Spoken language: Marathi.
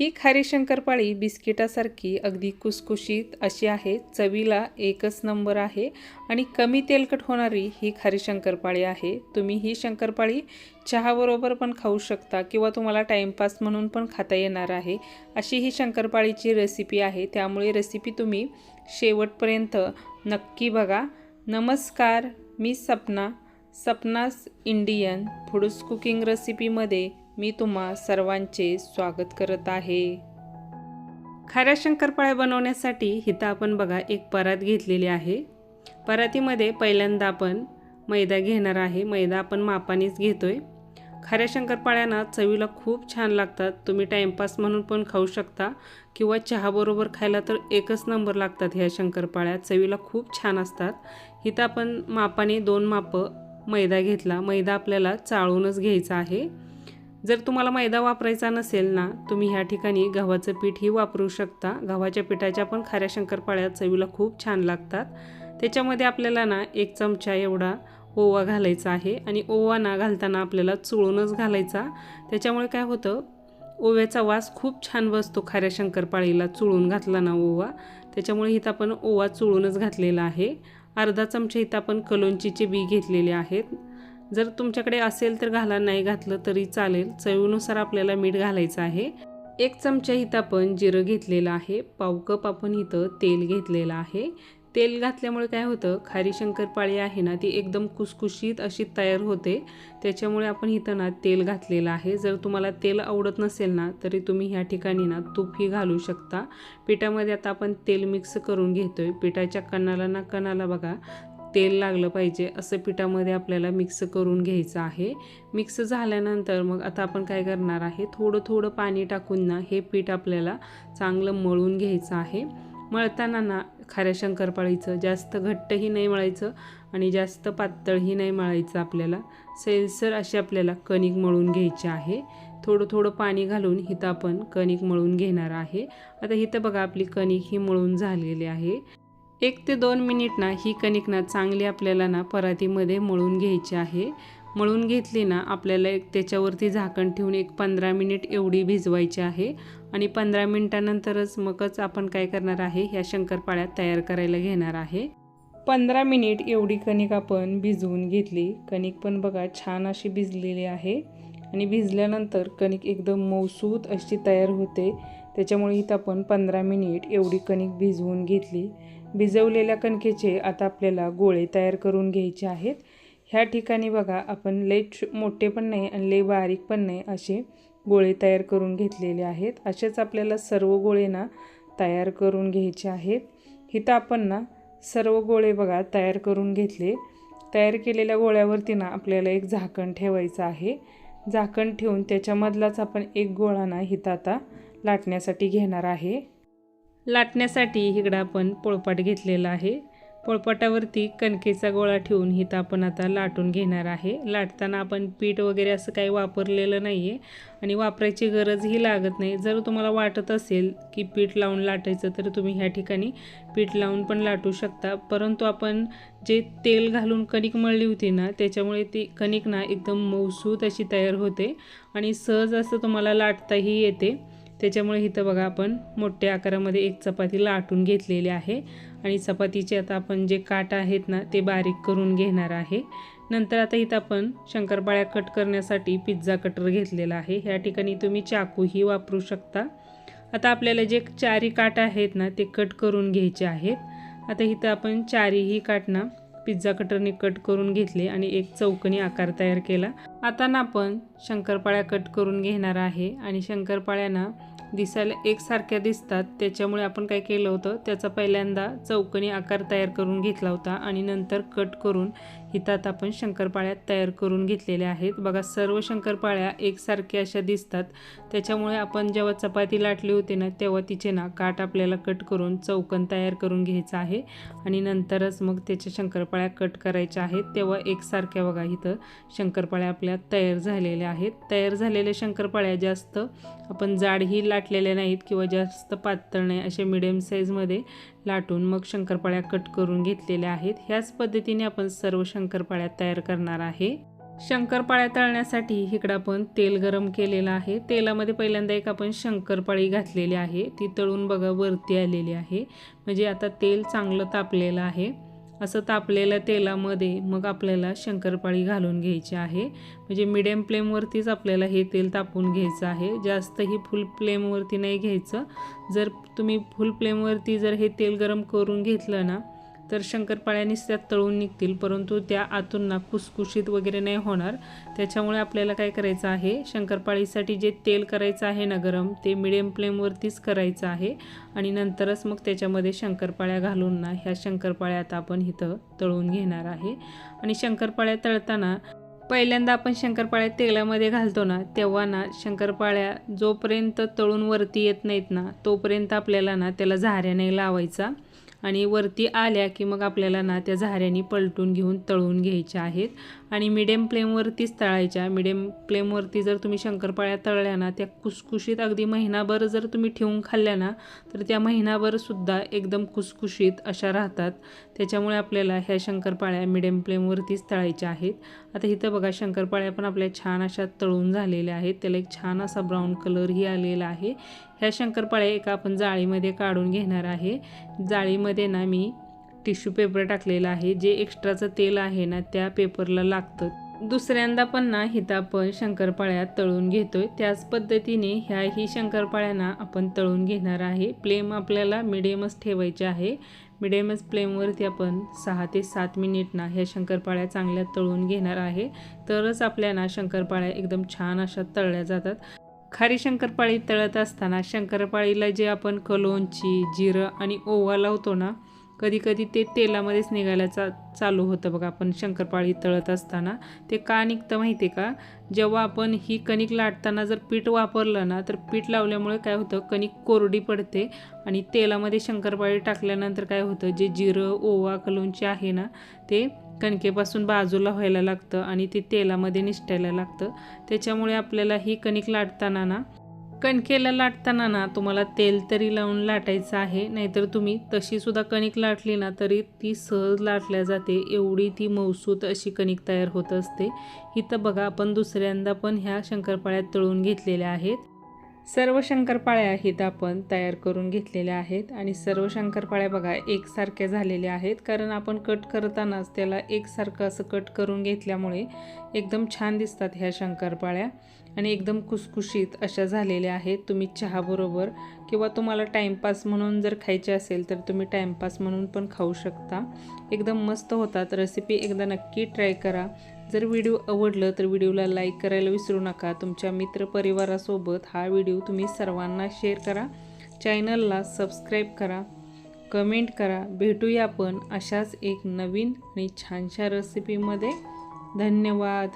ही खारी शंकरपाळी बिस्किटासारखी अगदी कुसकुशीत अशी आहे. चवीला एकच नंबर आहे आणि कमी तेलकट होणारी ही खारी शंकरपाळी आहे. तुम्ही ही शंकरपाळी चहाबरोबर पण खाऊ शकता किंवा तुम्हाला टाईमपास म्हणून पण खाता येणार आहे. अशी ही शंकरपाळीची रेसिपी आहे. त्यामुळे रेसिपी तुम्ही शेवटपर्यंत नक्की बघा. नमस्कार मी Sapna Sapna's Indian foods cooking रेसिपीमध्ये मी तुम्हा सर्वांचे स्वागत करत आहे. खाऱ्या शंकरपाळ्या बनवण्यासाठी इथं आपण बघा एक परात घेतलेली आहे. परातीमध्ये पहिल्यांदा आपण मैदा घेणार आहे. मैदा आपण मापानेच घेतो आहे खाऱ्या शंकरपाळ्यांना चवीला खूप छान लागतात. तुम्ही टाईमपास म्हणून पण खाऊ शकता किंवा चहाबरोबर खायला तर एकच नंबर लागतात ह्या शंकरपाळ्या. चवीला खूप छान असतात. इथं आपण मापाने दोन मापं मैदा घेतला. मैदा आपल्याला चाळूनच घ्यायचा आहे. जर तुम्हाला मैदा वापरायचा नसेल ना तुम्ही ह्या ठिकाणी गव्हाचं पीठही वापरू शकता. गव्हाच्या पिठाच्या पण खाऱ्या शंकरपाळ्या चवीला खूप छान लागतात. त्याच्यामध्ये आपल्याला ना एक चमचा एवढा ओवा घालायचा आहे आणि ओवा ना घालताना आपल्याला चुळूनच घालायचा. त्याच्यामुळे काय होतं ओव्याचा वास खूप छान बसतो खाऱ्या शंकरपाळीला चुळून घातला ना ओवा. त्याच्यामुळे इथं आपण ओवा चुळूनच घातलेला आहे. अर्धा चमचा इथं आपण कलोंचीचे बी घेतलेले आहेत. जर तुमच्याकडे असेल तर घाला नाही घातलं तरी चालेल. चवीनुसार आपल्याला मीठ घालायचं आहे. एक चमचा इथं आपण जिरं घेतलेलं आहे. पाव कप आपण इथं तेल घेतलेलं आहे. तेल घातल्यामुळे काय होतं? खारी शंकरपाळी आहे ना ती एकदम कुसकुशीत अशी तयार होते. त्याच्यामुळे आपण इथं ना तेल घातलेलं आहे. जर तुम्हाला तेल आवडत नसेल ना तरी तुम्ही ह्या ठिकाणी ना तूपही घालू शकता. पिठामध्ये आता आपण तेल मिक्स करून घेतो आहे पिठाच्या कणाला ना कणाला बघा तेल लागलं पाहिजे असं पिठामध्ये आपल्याला मिक्स करून घ्यायचं आहे. मिक्स झाल्यानंतर मग आता आपण काय करणार आहे थोडं थोडं पाणी टाकून ना हे पीठ आपल्याला चांगलं मळून घ्यायचं आहे. मळताना ना खाऱ्या शंकरपाळीचं जास्त घट्टही नाही मळायचं आणि जास्त पातळही नाही मळायचं आपल्याला. सैलसर अशी आपल्याला कणिक मळून घ्यायची आहे. थोडं थोडं पाणी घालून इथं आपण कणिक मळून घेणार आहे. आता इथं बघा आपली कणिक ही मळून झालेली आहे. एक ते दोन मिनिट ना ही कणिक ना चांगली आपल्याला ना परातीमध्ये मळून घ्यायची आहे. मळून घेतली ना आपल्याला एक त्याच्यावरती झाकण ठेवून एक पंधरा मिनिट एवढी भिजवायची आहे. आणि पंधरा मिनिटानंतरच मगच आपण काय करणार आहे ह्या शंकरपाळ्या तयार करायला घेणार आहे. पंधरा मिनिट एवढी कणिक आपण भिजवून घेतली. कणिक पण बघा छान अशी भिजलेली आहे. आणि भिजल्यानंतर कणिक एकदम मौसूद अशी तयार होते. त्याच्यामुळे इथं आपण पंधरा मिनिट एवढी कणिक भिजवून घेतली. भिजवलेल्या कणकेचे आता आपल्याला गोळे तयार करून घ्यायचे आहेत. ह्या ठिकाणी बघा आपण लय मोठे पण नाही आणि लय बारीक पण नाही असे गोळे तयार करून घेतलेले आहेत. असेच आपल्याला सर्व गोळे ना तयार करून घ्यायचे आहेत. इथं आपण ना सर्व गोळे बघा तयार करून घेतले. तयार केलेल्या गोळ्यावरती ना आपल्याला एक झाकण ठेवायचं आहे. झाकण ठेवून त्याच्यामधलाच आपण एक गोळा ना हिता आता लाटण्यासाठी घेणार आहे. लाटण्यासाठी इकडं आपण पोळपाट घेतलेला आहे. पोळपाटावरती कणकेचा गोळा ठेवून हिथं आपण आता लाटून घेणार आहे. लाटताना आपण पीठ वगैरे असं काही वापरलेलं नाही आहे आणि वापरायची गरजही लागत नाही. जर तुम्हाला वाटत असेल की पीठ लावून लाटायचं तर तुम्ही ह्या ठिकाणी पीठ लावून पण लाटू शकता. परंतु आपण जे तेल घालून कणिक मळली होती ना त्याच्यामुळे ती कणिक ना एकदम मौसूत अशी तयार होते आणि सहज असं तुम्हाला लाटताही येते. त्याच्यामुळे इथं बघा आपण मोठ्या आकारामध्ये एक चपाती लाटून घेतलेली आहे. आणि चपातीचे आता आपण जे काट आहेत ना ते बारीक करून घेणार आहे. नंतर आता इथं आपण शंकरपाळ्या कट करण्यासाठी पिझ्झा कटर घेतलेला आहे. ह्या ठिकाणी तुम्ही चाकूही वापरू शकता. आता आपल्याला जे चारी काट आहेत ना ते कट करून घ्यायचे आहेत. आता इथं आपण चारीही काट ना पिझ्झा कटरने कट करून घेतले आणि एक चौकनी आकार तयार केला. आता ना आपण शंकरपाळ्या कट करून घेणार आहे आणि शंकरपाळ्यांना दिसायला एकसारख्या दिसतात. त्याच्यामुळे आपण काय केलं होतं त्याचा पहिल्यांदा चौकनी आकार तयार करून घेतला होता आणि नंतर कट करून हितात आपण शंकरपाळ्या तयार करून घेतलेल्या आहेत. बघा सर्व शंकरपाळ्या एकसारख्या अशा दिसतात. त्याच्यामुळे आपण जेव्हा चपाती लाटली होती ना तेव्हा तिचे ना काट आपल्याला कट करून चौकन तयार करून घ्यायचं आहे आणि नंतरच मग त्याच्या शंकरपाळ्या कट करायच्या आहेत. तेव्हा एकसारख्या बघा इथं शंकरपाळ्या आपल्या तयार झालेल्या आहेत. तयार झालेल्या शंकरपाळ्या जास्त आपण जाडही लाटलेले नाहीत किंवा जास्त पातळ नाही असे मिडियम साईजमध्ये लाटून मग शंकरपाळ्या कट करून घेतलेल्या आहेत. ह्याच पद्धतीने आपण सर्व शंकरपाळ्या तयार करणार आहे. शंकरपाळ्या तळण्यासाठी इकडं आपण तेल गरम केलेलं आहे. तेलामध्ये पहिल्यांदा एक आपण शंकरपाळी घातलेली आहे. ती तळून बघा वरती आलेली आहे. म्हणजे आता तेल चांगलं तापलेलं आहे. असं तापलेल्या तेलामध्ये मग आपल्याला शंकरपाळी घालून घ्यायची आहे. म्हणजे मिडियम फ्लेमवरतीच आपल्याला हे तेल तापून घ्यायचं आहे. जास्तही फुल फ्लेमवरती नाही घ्यायचं. जर तुम्ही फुल फ्लेमवरती जर हे तेल गरम करून घेतलं ना तर शंकरपाळ्या त्या तळून निघतील परंतु त्या आतून ना कुसकुशीत वगैरे नाही होणार. त्याच्यामुळे आपल्याला काय करायचं आहे? शंकरपाळीसाठी जे तेल करायचं आहे ना गरम ते मिडियम फ्लेमवरतीच करायचं आहे आणि नंतरच मग त्याच्यामध्ये शंकरपाळ्या घालून ना ह्या शंकरपाळ्या आता आपण इथं तळून घेणार आहे. आणि शंकरपाळ्या तळताना पहिल्यांदा आपण शंकरपाळ्या तेलामध्ये घालतो ना तेव्हा ना शंकरपाळ्या जोपर्यंत तळून वरती येत नाहीत ना तोपर्यंत आपल्याला ना त्याला झाऱ्याने लावायचा. आणि वरती आल्या की मग आपल्याला ना त्या झाऱ्यानी पलटून घेऊन तळून घ्यायच्या आहेत. आणि मिडियम फ्लेमवरतीच तळायच्या. मिडियम फ्लेमवरती जर तुम्ही शंकरपाळ्या तळल्या ना त्या कुसकुशीत अगदी महिनाभर जर तुम्ही ठेवून खाल्ल्या ना तर त्या महिनाभरसुद्धा एकदम कुसकुशीत अशा राहतात. त्याच्यामुळे आपल्याला ह्या शंकरपाळ्या मिडियम फ्लेमवरतीच तळायच्या आहेत. आता इथं बघा शंकरपाळ्या पण आपल्या छान अशा तळून झालेल्या आहेत. त्याला एक छान असा ब्राऊन कलरही आलेला आहे. ह्या शंकरपाळ्या एका आपण जाळीमध्ये काढून घेणार आहे. जाळीमध्ये ना मी टिश्यू पेपर टाकलेला आहे. जे एक्स्ट्राचं तेल आहे ना त्या पेपरला लागतं. दुसऱ्यांदा पण ना हिथं आपण शंकरपाळ्या तळून घेतोय. त्याच पद्धतीने ह्याही शंकरपाळ्यांना आपण तळून घेणार आहे. फ्लेम आपल्याला मिडियमच ठेवायचे आहे. मिडियमच फ्लेमवरती आपण सहा ते सात मिनिट ना ह्या शंकरपाळ्या चांगल्या तळून घेणार आहे. तरच आपल्या ना शंकरपाळ्या एकदम छान अशा तळल्या जातात. खारी शंकरपाळी तळत असताना शंकरपाळीला जे आपण कलोंची जिरं आणि ओवा लावतो ना कधी कधी ते तेलामध्येच निघायला चा चालू होतं बघा. आपण शंकरपाळी तळत असताना. ते का निघतं माहिती आहे का? जेव्हा आपण ही कणिक लाटताना जर पीठ वापरलं ना तर पीठ लावल्यामुळे काय होतं? कणिक कोरडी पडते आणि तेलामध्ये शंकरपाळी टाकल्यानंतर काय होतं? जे जिरं ओवा कलोंची आहे ना ते कणकेपासून बाजूला व्हायला लागतं आणि ते तेलामध्ये निष्ठायला लागतं. त्याच्यामुळे आपल्याला ही कणिक लाटताना ना कणकेला लाटताना ना तुम्हाला तेल तरी लावून लाटायचं आहे नाहीतर तुम्ही तशीसुद्धा कणिक लाटली ना तरी ती सहज लाटल्या जाते. एवढी ती मौसूत अशी कणिक तयार होत असते. इथं बघा आपण दुसऱ्यांदा पण ह्या शंकरपाळ्यात तळून घेतलेल्या आहेत. सर्व शंकरपाळ्या आहेत आपण तयार करून घेतलेल्या आहेत आणि सर्व शंकरपाळ्या बघा एकसारख्या झालेल्या आहेत. कारण आपण कट करतानाच त्याला एकसारखं असं कट करून घेतल्यामुळे एकदम छान दिसतात ह्या शंकरपाळ्या. आणि एकदम कुसकुशीत अशा झालेल्या आहेत. तुम्ही चहाबरोबर किंवा तुम्हाला टाईमपास म्हणून जर खायचे असेल तर तुम्ही टाईमपास म्हणून पण खाऊ शकता. एकदम मस्त होतात. रेसिपी एकदा नक्की ट्राय करा. जर व्हिडिओ आवडलं तर व्हिडिओला लाईक करायला विसरू नका. तुमच्या मित्रपरिवारासोबत हा व्हिडिओ तुम्ही सर्वांना शेअर करा. चॅनलला सबस्क्राईब करा कमेंट करा. भेटूया आपण अशाच एक नवीन आणि छानशा रेसिपीमध्ये धन्यवाद.